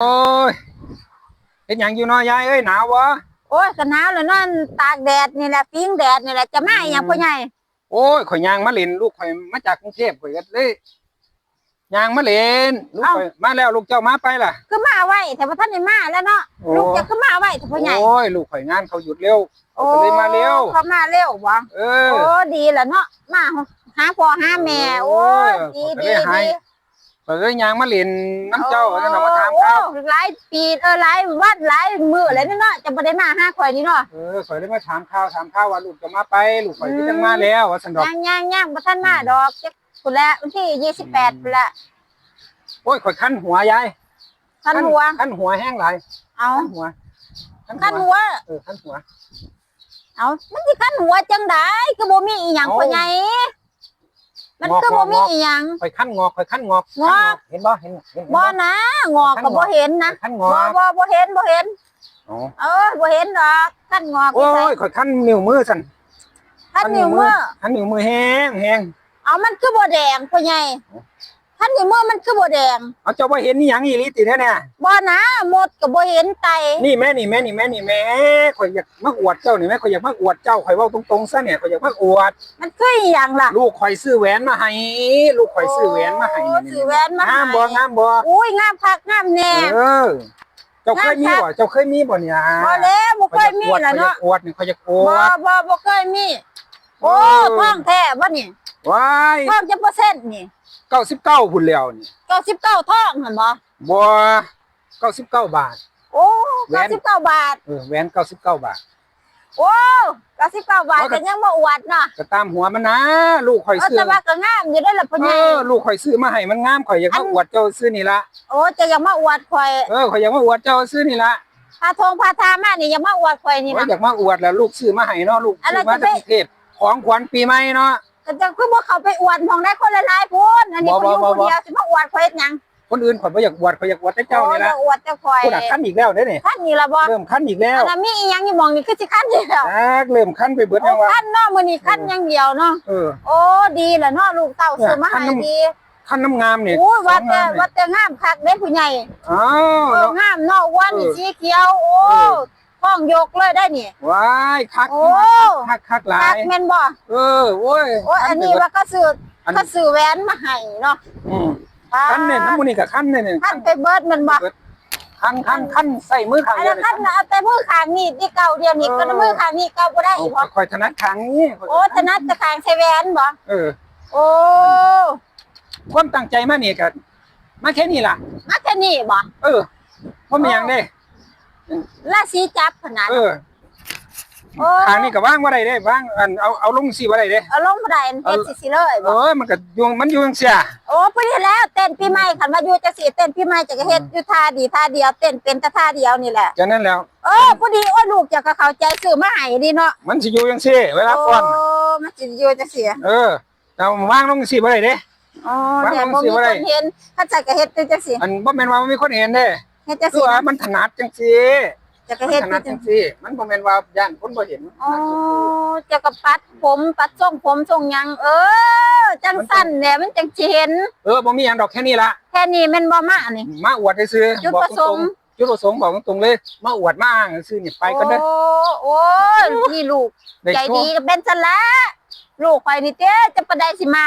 โอ้ยเฮ็ดหยังอยู่เน้อยายเอ้ยหนาววะโอ้ยก็หนาวแล้วเนอนตากแดดนี่แหละปิ้งแดดนี่แหละจะมาอีหยังพ่อใหญ่โอ้ยข่อยยางมาเล่นลูกข่อยมาจากกรุงเทพข่อยก็เลยยางมาเล่นลูกข่อยมาแล้วลูกเจ้ามาไปล่ะคือมาไว้แต่ว่าท่านได้มาแล้วเนาะโอ้ ลูกจะคือมาไว้แต่พ่อใหญ่โอ้ยลูกข่อยงานเขาหยุดเร็วเขาก็เลยมาเร็วเขามาเร็วบ่เอโอ้อดีแล้วเนาะมาหาพ่อหาแม่โอ้ยโอ้ดียดีเขาก็เลยให้ ดี ข่อยเลยยางมาเล่นน้ำเจ้าแล้วนำมาถามโอ้ข้าว หลายปีเออหลายวันหลายมื้อแล้วนี่เนาะจะบ่ได้มาหาข่อยนี่เนาะเออข่อยเลยมาถามข้าวถามข้าวว่าลูกจะมาไปลูกข่อยก็จังมาแล้วว่าสันดอกย่างย่างย่างบ่ทันมาดอกจักพุ่นละวันที่28พุ่นละโอ้ยข่อยคันหัวยายคันหัวคันหัวแห้งหลายเอาคันหัวคันหัวเออคันหัวเอามันสิคันหัวจังไดก็บ่มีอีหยังเอ้าพ่อใหญ่ มันงอกก็บ่มีงอกอีหยังข่อยคันงอกข่อยคันงอกงอกเห็นบ่เห็นเห็นบ่นะงอกก็บ่เห็นนะคันงบ่อกบ่บ่เห็นบ่เห็นอ๋อเออบ่เห็นดอกคันงอกโอ้ยข่อยคันนิ้วมือสั่นคันนิ้วมือคันนิ้วมือแห้งแห้งเอามันคือบ่แดงพ่อใหญ่ คันนิ้วมือมันคือบ่แดงเอาเจ้าบ่เห็นนี่หยังอีหลีติแท้เนี่ยบ่นะหมดก็บ่เห็นไตนี่แม่นี่แม่นี่แม่นี่แม่ข่อยอยากมาอวดเจ้านี่แม่ข่อยอยากมาอวดเจ้าข่อยเว้าตรงๆซะเนี่ยข่อยอยากมาอวด มันคืออีหยังล่ะลูกข่อยซื้อแหวนมาให้ ลูกข่อยซื้อแหวนมาให้โอ้ซื้อแหวนมาให้งามบ่งามบ่อุ้ยงามคักงามแน่เออ เจ้าเคยมีบ่เจ้าเคยมีบ่เนี่ยบ่แล้วบ่เคยมีข่อล่ะอยากเนาะอวดนี่ข่อยอยากอวบ่ดบ่บ่เคยมี โอ้เออท้องแท้บ่นี่ ว้ายท้องจะเปอร์เซ็นต์นี่99พุ่นแล้วนี่99ท้องหั่นบ่บ่99บาท โอ้แหวน99บาท เออแหวน99บาท โอ้99บาทเอาก็ก็ยังบ่อวดเนาะก็ตามหัวมันนะ ลูกข่อยเออซื้อแต่ว่าก็งามอยู่ได้อล่ะพ่อเอใหญ่ อลูกข่อยซื้อมาให้มันงามข่อยอยากอัมาน อวดเจ้าซื้อนี่ละโอ้จะยังมาอวดข่อยเออข่อยอยากมาอวดเจ้าซื้อนี่ละพาทองพาทามานี่ยังมาอวดข่อยนี่ข่อยนะ อยากมาอวดแล้วลูกซื้อมาให้เนาะลูกอะไรซื้อมาจะจากไป กรุงเทพของขวัญปีใหม่เนาะ ก็จะคือบ่เขาไปอวดของได้คนละหลายพูนอันนี้บ่คนอยู่บ่ คนบ่เดียวสิมาอวดข่อยเฮ็ดหยังคนอื่นข่อยบ่อยากอวดข่อยอยากอวดแต่เจ้านี่ละโอ้อวดแต่ข่อยคนอะคันอีกแล้วเด้อนี่คันนี่ล่ะบ่เริ่มคันอีกแล้วอันนั้นมีอีหยังอยู่หมองนี่คือสิคันอยู่แล้วอ่าเริ่มคันไปเบิดโอ้ยังวะคันเนาะมื้อนี้คันอย่างเดียวเนาะเออ โอ้ดีล่ะเนาะลูกเต้าซื้อมาให้ดีคันน้ำงามนี่โอ้ยว่าแต่สองงามนี่ว่าแต่งามคักเด้ผู้ใหญ่ อ้าวเออเนาะ งามเนาะอ้วันนี่เออ สีเขียวโอ้ เออท้องยกเลยได้นี่ ว้ายคักโอ้ คักคักหลาคักยแม่นบ่เออโอ้ยโอ้ยอันนี้ว่าก็ซื้ออันก็ซื้อแหวนมาให้เนาะอืมคันเนี่ยน้ำมันนี่กับคันเนี่ยเนี่ยคันไปเบิดแมันบ่คันคันคันใส่มือข้างอันเดียนั้วนเนี่ยคันน่ะเอาแต่มือข้างนี่ที่เก่าเดียวนี่ก็มือข้างนี่เก่าบ่ได้อีกบ่เอาข่อยถนัดข้างนี้โอ้ถนัดจะข้างใส่แหวนบ่เออ โอ้ความตั้งใจมานี่ก็มาแค่นี้ล่ะมาแค่นี้บ่เออเพราะมันยังได้ ราศีจับขนาดเออโอ้ทางนี้ก็ว่างว่าไรได้ว่างอันเอาเอาลงสีว่าไรได้เอาลงบ่ได้อันเฮ็ดสิๆเลยเอบ่อมันก็ยวงมันอยู่จังเสียโอ้พอดีแล้วเต้นปีใหม่คันว่าอยู่จังซี่เต้นปีใหม่จะก็เฮ็ดอยู่ท่าดีท่าเดียวเต้นเป็นแต่ท่าเดียวนี่แหละจากนั้นแล้ว เออพอดีโอ้ยลูกจะก็เข้าใจซื้อมาให้ดีเนาะมันสิอยู่จังซี่เวลาฟ้อน โอ้มันสิอยู่จังซี่เออเอาว่างลงสีว่าไรเด้ อ๋อวางแต่ลงบ่สิมีว่าคได้นเห็นถ้าจะก็เฮ็ดจังซี่อันบ่แม่นว่ามันมีคนเห็นเด้ เฮ็ดจังคือซี่ว่านะมันถนัดจังซี่จะก็มันเฮ็ดถนัดจัจังงซี่ซี่ มันบ่แม่นว่าย่านคนบ่เห็นอ๋อจะก็ปัดผมปัดทรงผมทรงหยัง เออ จังสั้นแหละมันจังสิเห็น เออบ่มีหยังดอกแค่นี้ล่ะแค่นี้แม่นบ่มานี่มาอวดซื่อๆจุดบอกประสตรงค์ ๆจุดประสงค์บอกตรงๆเลย มาอวดมาอ้างซื่อนี่ไปก็ได้อโอ้โอ้ยนี่ลูก ได้ใจโชดีว์ก็เป็นซะละลูกข่อยนี่เต้จะประไดสิมา